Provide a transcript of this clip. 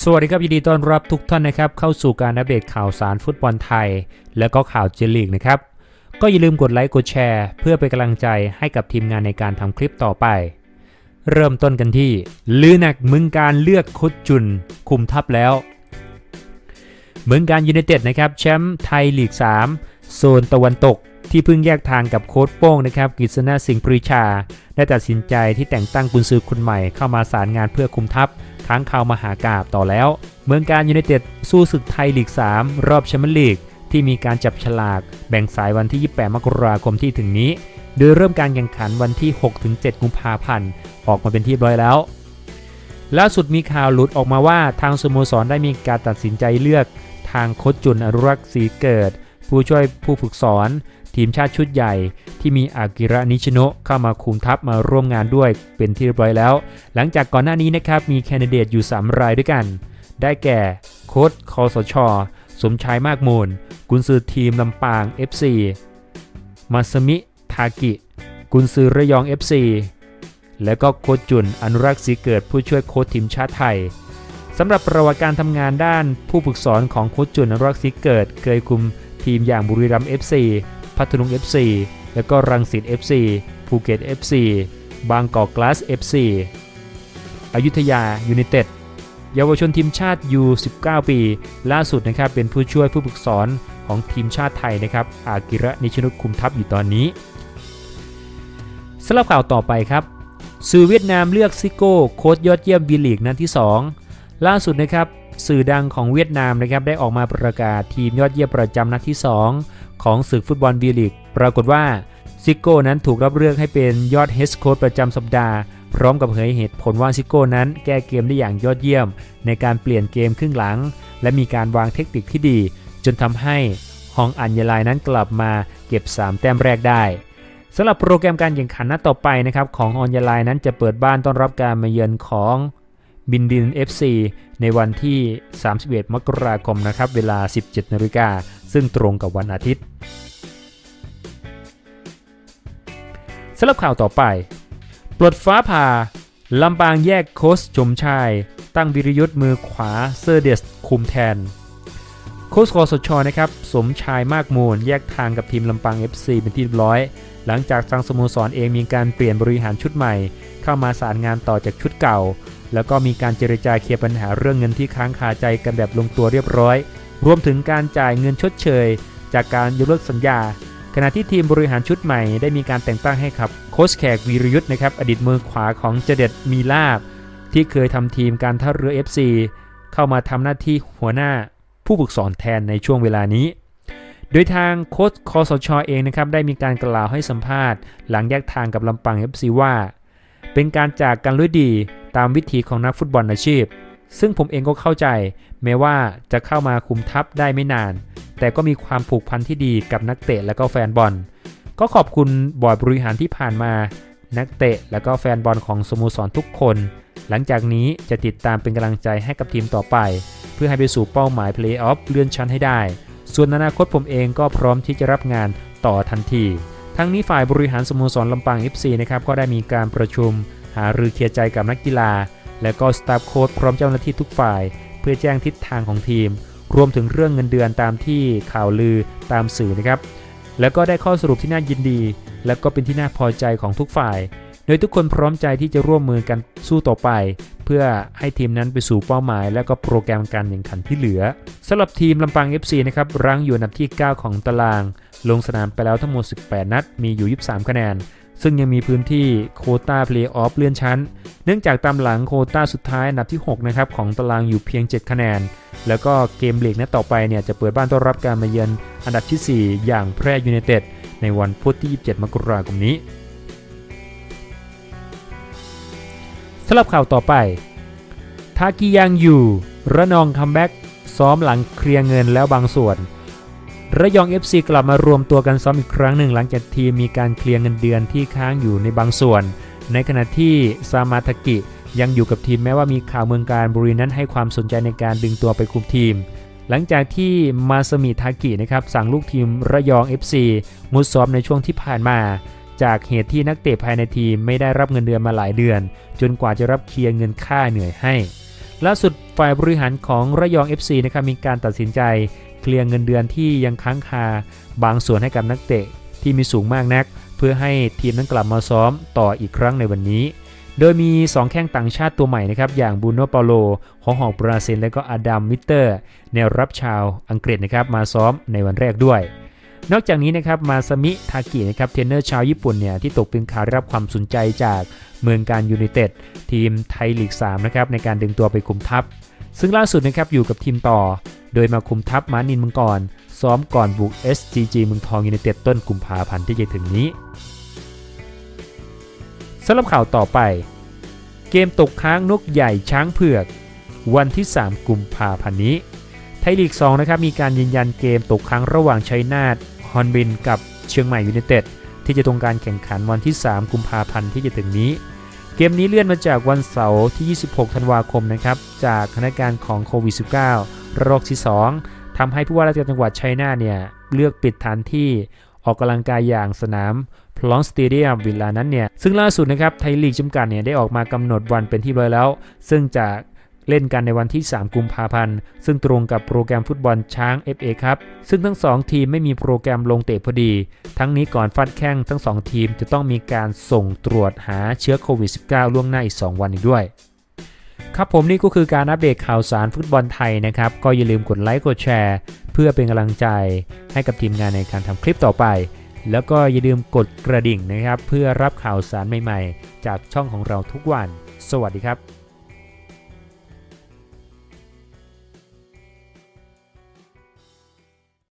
สวัสดีครับยินดีต้อนรับทุกท่านนะครับเข้าสู่การอัปเดตข่าวสารฟุตบอลไทย และก็ข่าวเจลีกนะครับ ก็อย่าลืมกดไลค์กดแชร์ เพื่อเป็นกำลังใจให้กับทีมงานในการทำคลิปต่อไป เริ่มต้นกันที่ลือหนักมึงการเลือกโคุดจุน คุมทัพแล้วเมืองการยูไนเต็ดนะครับแชมป์ไทยลีก 3 โซนตะวันตกที่เพิ่งแยกทางกับโค้ชโป้งนะครับกฤษณะสิงห์ปรีชา ได้ตัดสินใจที่แต่งตั้งกุนซือคนใหม่เข้ามาสารงานเพื่อคุมทัพ ค้างคาวมหากาบต่อแล้ว เมืองการยูไนเต็ดสู้ศึกไทยลีก 3 รอบแชมเปี้ยนลีก ที่มีการจับฉลากแบ่งสายวันที่ 28 มกราคมที่ถึงนี้ โดยเริ่มการแข่งขันวันที่ 6-7 กุมภาพันธ์ ออกมาเป็นที่เรียบร้อยแล้วล่าสุดมีข่าวหลุดออกมาว่าทางสโมสรได้มีการตัดสินใจเลือก ทางโคชจุนอนุรักษ์ศรีเกิด ผู้ช่วยผู้ฝึกสอน ทีมชาติชุดใหญ่ ที่มีอากิระนิชโนะเข้ามาคุมทัพมาร่วมงานด้วยเป็นที่เรียบร้อยแล้ว หลังจากก่อนหน้านี้นะครับมีแคนดิเดตอยู่ 3 รายด้วยกัน ได้แก่โค้ชคอสช สมชายมากมูล กุนซือทีมลำปาง FC มาสมิทากิ กุนซือระยอง FC และก็โค้ชจุนอนุรักษ์ศรีเกิดผู้ช่วยโค้ชทีมชาติไทยสำหรับประวัติการทำงานด้านผู้ฝึกสอนของโค้ชจุนอนุรักษ์ศรีเกิด เคยคุม ทีมอย่างบุรีรัมย์ FC พัทลุง FC และก็รังสิต FC ภูเก็ต FC บางกอกกลาส FC อยุธยายูไนเต็ดเยาวชนทีมชาติยู19 ปี ล่าสุดนะครับเป็นผู้ช่วยผู้ฝึกสอนของทีมชาติไทยนะครับ อากิระนิชนุคุมทัพอยู่ตอนนี้สำหรับข่าวต่อไปครับ สื่อเวียดนามเลือกซิโก้โค้ชยอดเยี่ยมบีลีกนัดที่ 2 ล่าสุดนะครับ สื่อดังของเวียดนามนะครับได้ออกมาประกาศทีมยอดเยี่ยมประจำนัดที่ 2 ของศึกฟุตบอลบีลีกปรากฏว่าซิโก้นั้นถูกรับเลือกให้เป็นยอดเฮดโค้ชประจำสัปดาห์ พร้อมกับเผยเหตุผลว่าซิโก้นั้นแก้เกมได้อย่างยอดเยี่ยม ในการเปลี่ยนเกมครึ่งหลัง และมีการวางเทคนิคที่ดี จนทำให้ฮองอัญญาลายนั้นกลับมาเก็บ 3 แต้มแรกได้สำหรับโปรแกรมการแข่งขันนัดต่อไปนะครับของฮอนยาลายนั้นจะเปิดบ้านต้อนรับการมาเยือนของ บินดิน FC ในวันที่ 31 มกราคมนะครับ เวลา 17นาฬิกาซึ่งตรงกับวันอาทิตย์สำหรับข่าวต่อไป ปลดฟ้าผ่าลำปางแยกโค้ชมชาย ตั้งวิรยุทธ์มือขวาเซอร์เดสคุมแทน โค้ชคอสชนะครับ สมชายมากมูล แยกทางกับทีมลำปาง FC เป็นที่เรียบร้อย หลังจากทางสโมสรเองมีการเปลี่ยนบริหารชุดใหม่ เข้ามาสารงานต่อจากชุดเก่า แล้วก็มีการเจรจาเคลียร์ปัญหาเรื่องเงินที่ค้างคาใจกันแบบลงตัวเรียบร้อย รวมถึงการจ่ายเงินชดเชย จากการยกเลิกสัญญา ขณะที่ทีมบริหารชุดใหม่ได้มีการแต่งตั้งให้ครับโค้ชแขกวีรยุทธ์นะครับอดีตมือขวาของเจเด็ดมีลาบ ที่เคยทำทีมการท่าเรือ FC เข้ามาทำหน้าที่หัวหน้าผู้ฝึกสอนแทนในช่วงเวลานี้ โดยทางโค้ชคอสชอเองนะครับได้มีการกล่าวให้สัมภาษณ์ หลังแยกทางกับลำปาง FC ว่า เป็นการจากกันด้วยดี ตามวิถีของนักฟุตบอลอาชีพ ซึ่งผมเองก็เข้าใจ แม้ว่าจะเข้ามาคุมทัพได้ไม่นาน แต่ก็มีความผูกพันที่ดีกับนักเตะและก็แฟนบอล ก็ขอบคุณบอร์ดบริหารที่ผ่านมา นักเตะและก็แฟนบอลของสโมสรทุกคน หลังจากนี้จะติดตามเป็นกำลังใจให้กับทีมต่อไป เพื่อให้ไปสู่เป้าหมายเพลย์ออฟเลื่อนชั้นให้ได้ ส่วนอนาคตผมเองก็พร้อมที่จะรับงานต่อทันทีทั้งนี้ฝ่ายบริหารสโมสรลำปาง FC นะครับก็ได้มีการประชุม หารือเคลียร์ใจกับนักกีฬา และก็สตาฟโค้ชพร้อมเจ้าหน้าที่ทุกฝ่าย เพื่อแจ้งทิศทางของทีม รวมถึงเรื่องเงินเดือนตามที่ข่าวลือตามสื่อนะครับ แล้วก็ได้ข้อสรุปที่น่ายินดี และก็เป็นที่น่าพอใจของทุกฝ่าย โดยทุกคนพร้อมใจที่จะร่วมมือกันสู้ต่อไป เพื่อให้ทีมนั้นไปสู่เป้าหมาย และก็โปรแกรมการแข่งขันที่เหลือสำหรับทีมลำปาง FC นะครับรั้งอยู่อันดับที่ 9 ของตาราง ลงสนามไปแล้วทั้งหมด 18 นัด มีอยู่ 23 คะแนน ซึ่งยังมีพื้นที่โคต้าเพลย์ออฟเลื่อนชั้น เนื่องจากตามหลังโคต้าสุดท้ายอันดับที่6นะครับของตารางอยู่เพียง 7 คะแนน แล้วก็เกมเลีกนัดต่อไปเนี่ยจะเปิดบ้านต้อนรับการมาเยือนอันดับที่ 4 อย่างแพร่ยูไนเต็ดในวันพุธที่ 27 มกราคมนี้สำหรับข่าวต่อไปทากิยังอยู่ ระนองคัมแบ็กซ้อมหลังเคลียร์เงินแล้วบางส่วน ระยอง FC กลับมารวมตัวกันซ้อมอีกครั้งหนึ่งหลังจากทีมมีการเคลียร์เงินเดือนที่ค้างอยู่ในบางส่วน ในขณะที่ซามาทากิยังอยู่กับทีมแม้ว่ามีข่าวเมืองการบุรีนั้นให้ความสนใจในการดึงตัวไปคุมทีม หลังจากที่มาสมิทากินะครับสั่งลูกทีมระยอง FC มุดซ้อมในช่วงที่ผ่านมา จากเหตุที่นักเตะภายในทีมไม่ได้รับเงินเดือนมาหลายเดือน จนกว่าจะรับเคลียร์เงินค่าเหนื่อยให้ล่าสุดฝ่ายบริหารของระยอง FC นะครับมีการตัดสินใจ เคลียร์เงินเดือนที่ยังค้างคาบางส่วนให้กับนักเตะที่มีสูงมากนัก เพื่อให้ทีมนั้นกลับมาซ้อมต่ออีกครั้งในวันนี้ โดยมี 2 แข้งต่างชาติตัวใหม่นะครับ อย่างบูโนเปาโลของหอกบราซิลและก็อดัมมิเตอร์ แนวรับชาวอังกฤษนะครับมาซ้อมในวันแรกด้วยนอกจากนี้นะครับมาซามิทากินะครับเทรนเนอร์ชาวญี่ปุ่นเนี่ยที่ตกเป็นข่าวได้รับความสนใจจากเมืองการยูไนเต็ดทีมไทยลีก3นะครับในการดึงตัวไปคุมทัพ ซึ่งล่าสุดนะครับอยู่กับทีมต่อ โดยมาคุมทัพมานินมังกร ซ้อมก่อนบุก SGG เมืองทองยูไนเต็ดต้นกุมภาพันธ์ที่จะถึงนี้สำหรับข่าวต่อไป เกมตกค้างนกใหญ่ช้างเผือก วันที่ 3 กุมภาพันธ์นี้ ไทยลีก 2 นะครับ มีการยืนยันเกมตกค้างระหว่างชัยนาทฮอนบินกับเชียงใหม่ยูไนเต็ดที่จะตรงการแข่งขันวันที่ 3 กุมภาพันธ์ที่จะถึงนี้ เกมนี้เลื่อนมาจากวันเสาร์ที่ 26 ธันวาคมนะครับ จากสถานการของโควิด -19 โระลอกที่ 2ทำให้ผู้ว่าราชการจังหวัดชัยนาเนี่ยเลือกปิดฐานที่ออกกำลังกายอย่างสนามพลองสเตเดียมเวลานั้นเนี่ย ซึ่งล่าสุดนะครับไทยลีกจำกัดเนี่ยได้ออกมากำหนดวันเป็นที่เรียบร้อยแล้ว ซึ่งจะเล่นกันในวันที่ 3 กุมภาพันธ์ ซึ่งตรงกับโปรแกรมฟุตบอลช้าง FA ครับ ซึ่งทั้ง 2 ทีมไม่มีโปรแกรมลงเตะพอดี ทั้งนี้ก่อนฟัดแข้งทั้ง 2 ทีมจะต้องมีการส่งตรวจหาเชื้อโควิด -19 ล่วงหน้าอีก 2 วันอีกด้วย ครับผมนี่ก็คือการอัปเดตข่าวสารฟุตบอลไทยนะครับ ก็อย่าลืมกดไลค์กดแชร์ เพื่อเป็นกำลังใจให้กับทีมงานในการทำคลิปต่อไป แล้วก็อย่าลืมกดกระดิ่งนะครับ เพื่อรับข่าวสารใหม่ๆ จากช่องของเราทุกวัน สวัสดีครับ